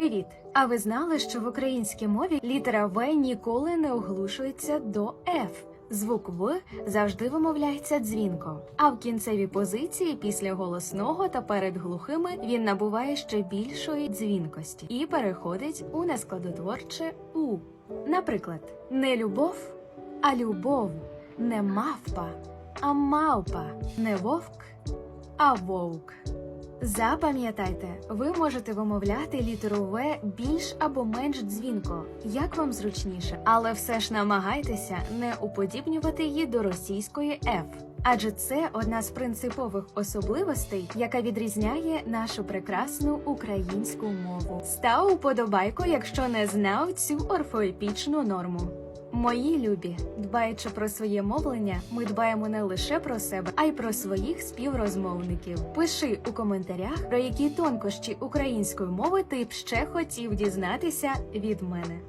Привіт! А ви знали, що в українській мові літера В ніколи не оглушується до Ф? Звук В завжди вимовляється дзвінко, а в кінцевій позиції після голосного та перед глухими він набуває ще більшої дзвінкості і переходить у нескладотворче У. Наприклад, не любов, а любов, не мавпа, а мавпа, не вовк, а вовк. Запам'ятайте, ви можете вимовляти літеру В більш або менш дзвінко, як вам зручніше, але все ж намагайтеся не уподібнювати її до російської F. Адже це одна з принципових особливостей, яка відрізняє нашу прекрасну українську мову. Став уподобайку, якщо не знав цю орфоепічну норму. Мої любі, дбаючи про своє мовлення, ми дбаємо не лише про себе, а й про своїх співрозмовників. Пиши у коментарях, про які тонкощі української мови ти б ще хотів дізнатися від мене.